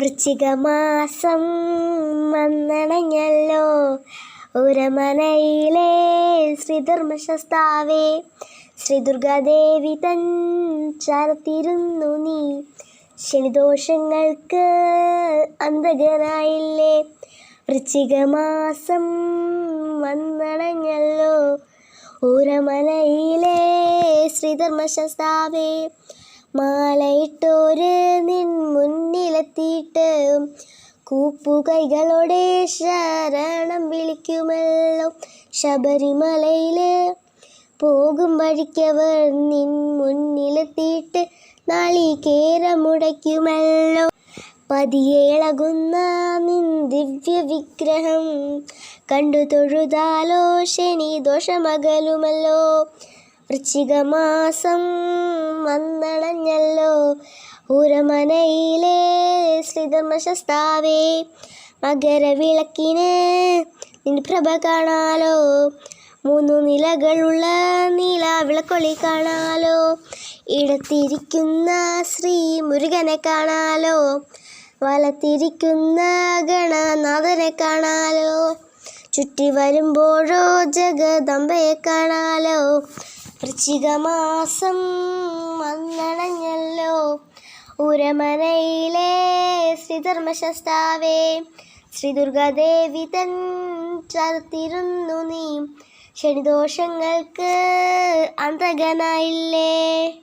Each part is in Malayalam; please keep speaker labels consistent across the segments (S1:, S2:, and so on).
S1: വൃശ്ചികമാസം വന്നണഞ്ഞല്ലോ. ഉരമനയിലെ ശ്രീധർമ്മശസ്താവേ ശ്രീദുർഗാദേവി തൻ ചാർത്തിരുന്നു നീ. ശനിദോഷങ്ങൾക്ക് അന്തകനായില്ലേ വൃശ്ചികമാസം വന്നണഞ്ഞല്ലോ. ഊരമലയിലെ ശ്രീധർമ്മശസ്താവേ മാലയിട്ടോര് നിൻ മുന്നിലെത്തിയിട്ട് കൂപ്പുകൈകളോടെ ശരണം വിളിക്കുമല്ലോ. ശബരിമലയിൽ പോകും വഴിക്കവർ നിൻ മുന്നിലെത്തിയിട്ട് നാളികേരമുടയ്ക്കുമല്ലോ പതിയേളകുന്ന നിൻ ദിവ്യ വിഗ്രഹം കണ്ടു തൊഴുതാലോ ശനി ദോഷമകലുമല്ലോ. വൃശ്ചികമാസം വന്നണഞ്ഞല്ലോ ഉരമനയിലെ ശ്രീധർമ്മശസ്താവേ മകരവിളക്കിന് നിൻ പ്രഭ കാണാലോ. മൂന്നു നിലകളുള്ള നീലാവിളക്കൊളി കാണാലോ. ഇടത്തിരിക്കുന്ന ശ്രീ മുരുകനെ കാണാലോ. വലത്തിരിക്കുന്ന ഗണനാഥനെ കാണാലോ. ചുറ്റി വരുമ്പോഴോ ജഗദമ്പയെ കാണാലോ. വൃശ്ചികമാസം വന്നണഞ്ഞല്ലോ. ഉരമനയിലെ ശ്രീധർമ്മശസ്താവേ ശ്രീ ദുർഗാദേവി തൻ ചർത്തിരുന്നു നീ. ശനിദോഷങ്ങൾക്ക് അന്തകനായില്ലേ?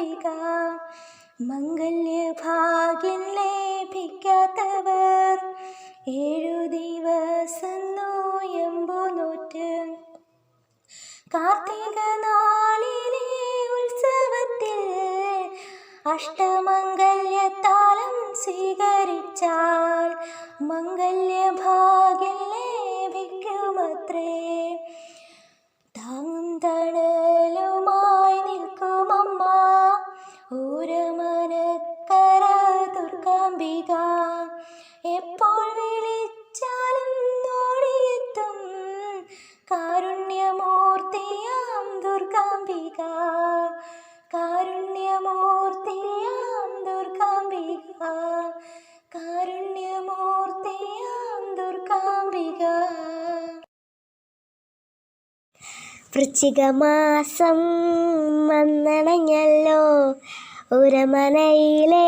S2: ദുർഗാംബിക മംഗല്യഭാഗ്യം ലഭിക്കാത്തവർ. ഏഴു ദിവസം നോയമ്പു നോറ്റ് കാർത്തിക നാളിലെ ഉത്സവത്തിൽ അഷ്ടമംഗല്യത്താലം സ്വീകരിച്ചാൽ മംഗല്യഭാഗ്യം ലഭിക്കുമത്രേ. താങ്ങും തണലുമായി ഊരമനക്കര ദുർഗാംബിക. എപ്പോൾ വിളിച്ചാലും ഓടിയെത്തും കാരുണ്യമൂർത്തിയാം ദുർഗാംബിക. കാരുണ്യമൂർത്തിയാം ദുർഗാംബിക. കാരുണ്യമൂർത്തിയാം ദുർഗാംബിക.
S1: വൃശ്ചികമാസം വന്നണഞ്ഞല്ലോ. ഉരമനയിലെ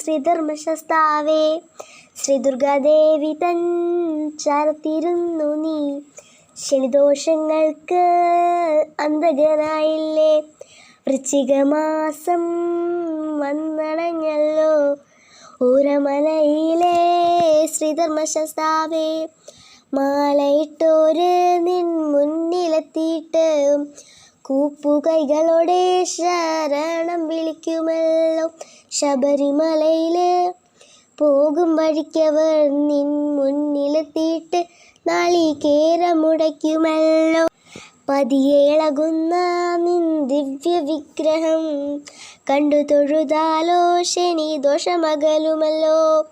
S1: ശ്രീധർമ്മശസ്താവേ ശ്രീ ദുർഗാദേവി തൻ ചാർത്തിരുന്നു നീ. ശനിദോഷങ്ങൾക്ക് അന്തകനായില്ലേ വൃശ്ചികമാസം വന്നണഞ്ഞല്ലോ ഊരമലയിലെ ശ്രീധർമ്മശസ്താവേ മാലയിട്ടോര് നിൻ മുന്നിലെത്തിയിട്ട് കൂപ്പുകൈകളോടെ ശരണം വിളിക്കുമല്ലോ ശബരിമലയിൽ പോകും വഴിക്കവർ നിൻ മുന്നിലെത്തിയിട്ട് നാളികേരമുടയ്ക്കുമല്ലോ പതിയേളകുന്ന നിൻ ദിവ്യ വിഗ്രഹം കണ്ടു തൊഴുതാലോ ശനി ദോഷമകലുമല്ലോ.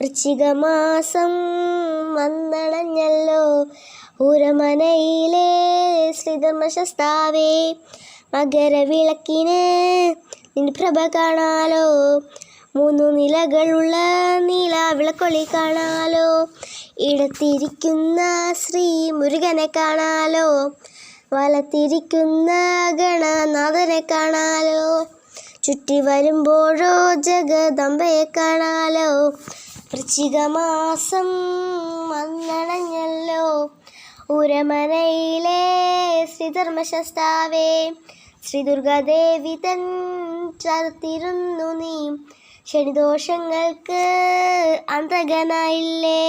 S1: വൃശ്ചികമാസം വന്നണഞ്ഞല്ലോ. ഉരമനയിലെ ശ്രീധർമ്മശസ്താവേ മകരവിളക്കിന് നിൻ പ്രഭ കാണാലോ. മൂന്നു നിലകളുള്ള നീലാവിളക്കൊളി കാണാലോ. ഇടത്തിരിക്കുന്ന ശ്രീ മുരുകനെ കാണാലോ. വലത്തിരിക്കുന്ന ഗണനാഥനെ കാണാലോ. ചുറ്റി വരുമ്പോഴോ ജഗദമ്പയെ കാണാലോ. വൃശ്ചികമാസം വന്നണഞ്ഞല്ലോ. ഉരമനയിലെ ശ്രീധർമ്മശസ്താവേ ശ്രീ ദുർഗാദേവി തൻ ചർത്തിരുന്നു നീ. ശനിദോഷങ്ങൾക്ക് അന്തകനായില്ലേ